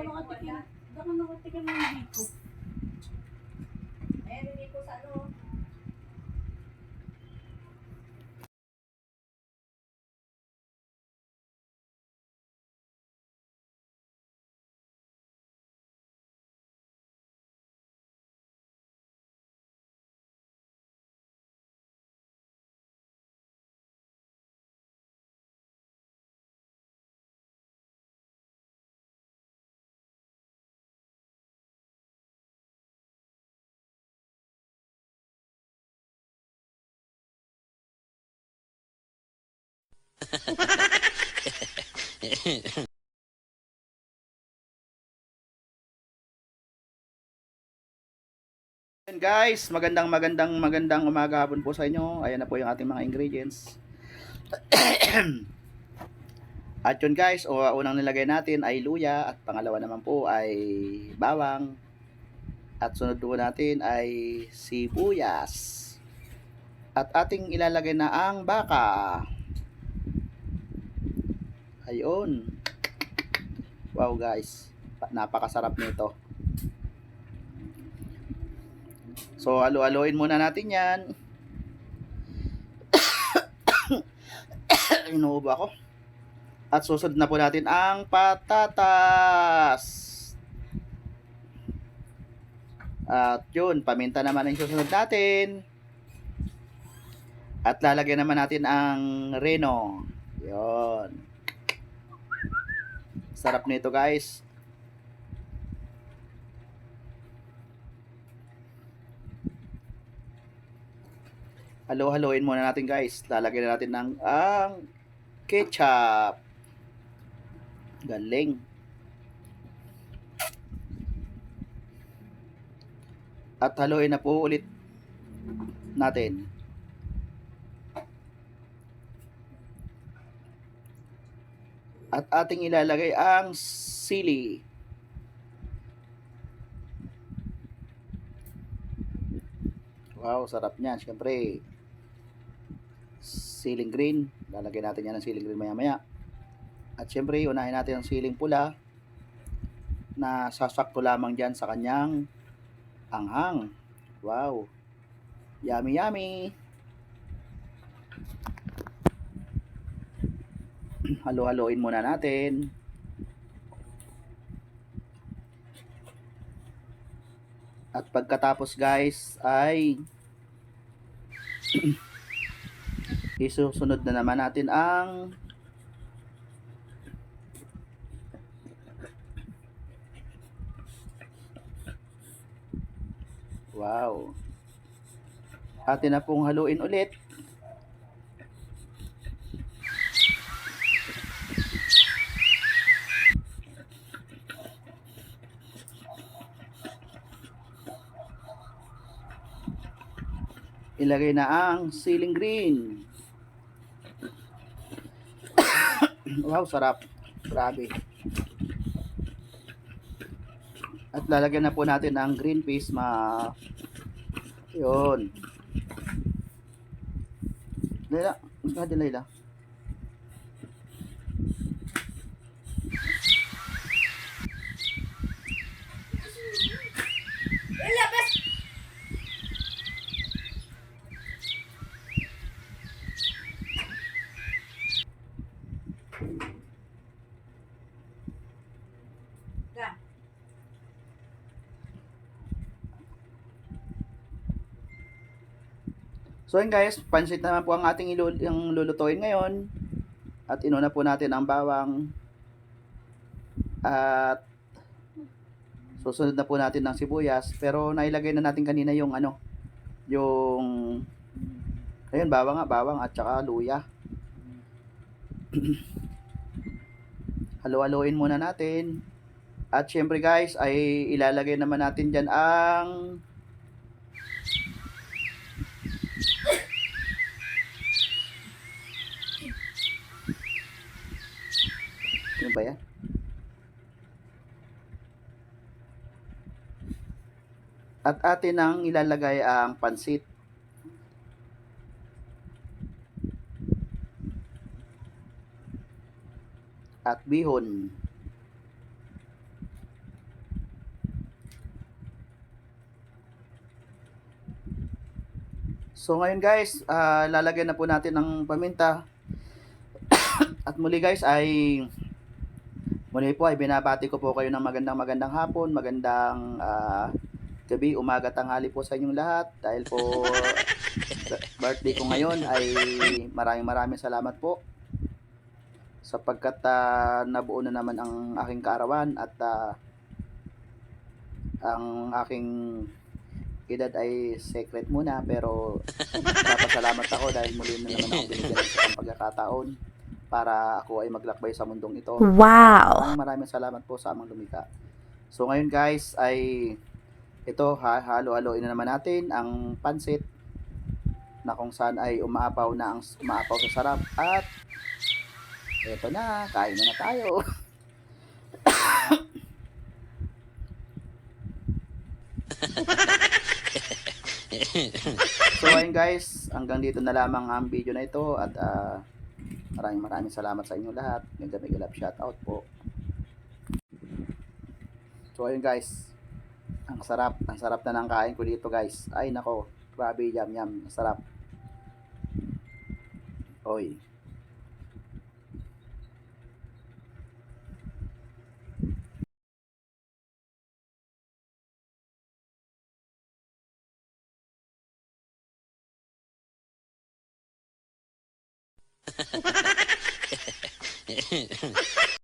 ako nakatikim. Hindi ako nakatikim ng. Ayan, hindi ko sa ano. Ayan guys, magandang magandang magandang umaga hapon po sa inyo. Ayan na po yung ating mga ingredients. at yun guys, o unang nilagay natin ay luya at pangalawa naman po ay bawang. At sunod po natin ay sibuyas. At ating ilalagay na ang baka. Ayun. Wow guys, napakasarap nito. So, alo-aloin muna natin yan. Inuubo ako. At susunod na po natin ang patatas. At yun, paminta naman ang susunod natin. At lalagyan naman natin ang reno. Yun. Sarap nito guys. Halo-haloin muna natin guys. Lalagyan na natin ng ang ketchup. Galing. At haluin na po ulit natin. At ating ilalagay ang sili. Wow, sarap niyan. Siyempre, siling green. Lalagyan natin yan ng siling green maya maya. At syempre, unahin natin ang siling pula na sasakto lamang dyan sa kanyang anghang. Wow. Yummy, yummy. Halo-haloin muna natin. At pagkatapos guys ay isusunod na naman natin ang Wow. Atin na pong haluin ulit. Ilagay na ang ceiling green. wow, sarap. Grabe. At lalagyan na po natin ang green peas ma yun. Layla, mas ka din Layla. Ilabas! Ka. So yun guys, pansit naman po ang ating ilul yung lulutuin ngayon. At inuna po natin ang bawang. At susunod na po natin ng sibuyas. Pero nailagay na natin kanina yung ano, yung ayun, bawang nga, bawang at saka luya. Halo-haloin muna natin. At syempre guys, ay ilalagay naman natin dyan ang At atin ang ilalagay ang pansit. At bihon. So ngayon guys, uh, lalagyan na po natin ng paminta. At muli guys ay muli po ay binabati ko po kayo ng magandang magandang hapon, magandang uh, gabi, umaga, tanghali po sa inyong lahat. Dahil po birthday ko ngayon ay maraming maraming salamat po sapagkat ah, nabuo na naman ang aking kaarawan at ah, ang aking edad ay secret muna pero napasalamat ako dahil muli na naman ako binigyan isang pagkakataon para ako ay maglakbay sa mundong ito. Wow. Maraming salamat po sa amang lumika. So ngayon guys ay ito ha, halo-haloin na naman natin ang pansit na kung saan ay umaapaw na ang umaapaw sa sarap at eto na, kain na na tayo. so ayun guys, hanggang dito na lamang ang video na ito at ah, maraming maraming salamat sa inyo lahat. Mega mega love shoutout po. So ayun guys, ang sarap, ang sarap na ng kain ko dito guys. Ay nako, grabe yum yum, ang sarap. Oy.